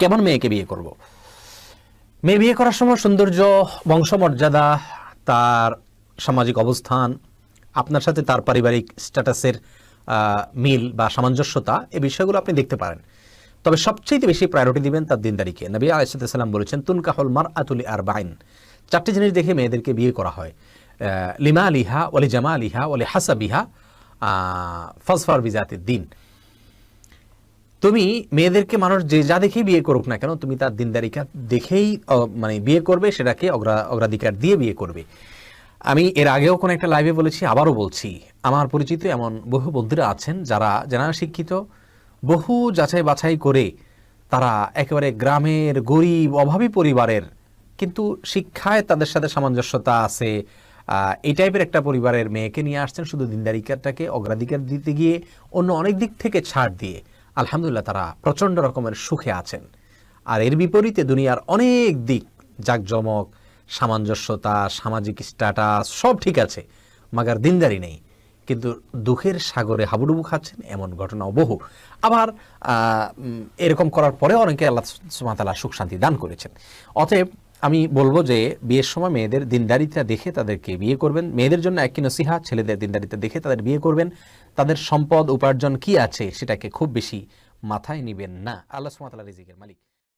কেমন মেয়েকে বিয়ে করব? মেয়ে বিয়ে করার সময় সৌন্দর্য, বংশমর্যাদা, তার সামাজিক অবস্থান, আপনার সাথে তার পারিবারিক স্ট্যাটাসের মিল বা সামঞ্জস্যতা এই বিষয়গুলো আপনি দেখতে পারেন। তবে সবচেয়ে বেশি প্রায়োরিটি দিবেন তার দিনদারিকে। নবী আলাইসাল্লাম বলেছেন, তুনকাহল মার আতুলি আর বাইন চারটি জিনিস দেখে মেয়েদেরকে বিয়ে করা হয়। লিমা আলিহা ওলি জামা আলিহা ওলি হাসাবিহা ফসফার বিজাতের দিন তুমি মেয়েদেরকে মানুষ যে যা দেখেই বিয়ে করুক না কেন, তুমি তার দিনদারিকা দেখেই মানে বিয়ে করবে, সেটাকে অগ্রা- অগ্রাধিকার দিয়ে বিয়ে করবে। আমি এর আগেও কোনো একটা লাইভে বলেছি, আবারও বলছি, আমার পরিচিত এমন বহু বন্ধুরা আছেন যারা যারা শিক্ষিত, বহু যাচাই বাছাই করে তারা একেবারে গ্রামের গরিব, অভাবী পরিবারের, কিন্তু শিক্ষায় তাদের সাথে সামঞ্জস্যতা আছে এই টাইপের একটা পরিবারের মেয়েকে নিয়ে আসছেন, শুধু দিনদারিকারটাকে অগ্রাধিকার দিতে গিয়ে অন্য অনেক দিক থেকে ছাড় দিয়ে। আলহামদুলিল্লাহ তারা প্রচণ্ড রকমের সুখে আছেন। আর এর বিপরীতে দুনিয়ার অনেক দিক, জাকজমক, সামঞ্জস্যতা, সামাজিক স্ট্যাটাস, সব ঠিক আছে, মাগার দিনদারি নেই। কিন্তু দুঃখের সাগরে হাবুডুবু খাচ্ছেন এমন ঘটনাও বহু। আবার এরকম করার পরে অনেকে আল্লাহ সুমাতালা সুখ শান্তি দান করেছেন। অতএব আমি বলব যে বিয়ের সময় মেয়েদের দিনদারিতা দেখে তাদেরকে বিয়ে করবেন। মেয়েদের জন্য একই নসিহা, ছেলেদের দিনদারিতা দেখে তাদের বিয়ে করবেন। তাদের সম্পদ, উপার্জন কি আছে সেটাকে খুব বেশি মাথায় নিবেন না। আল্লাহ সুমাতাল রিজিকের মালিক।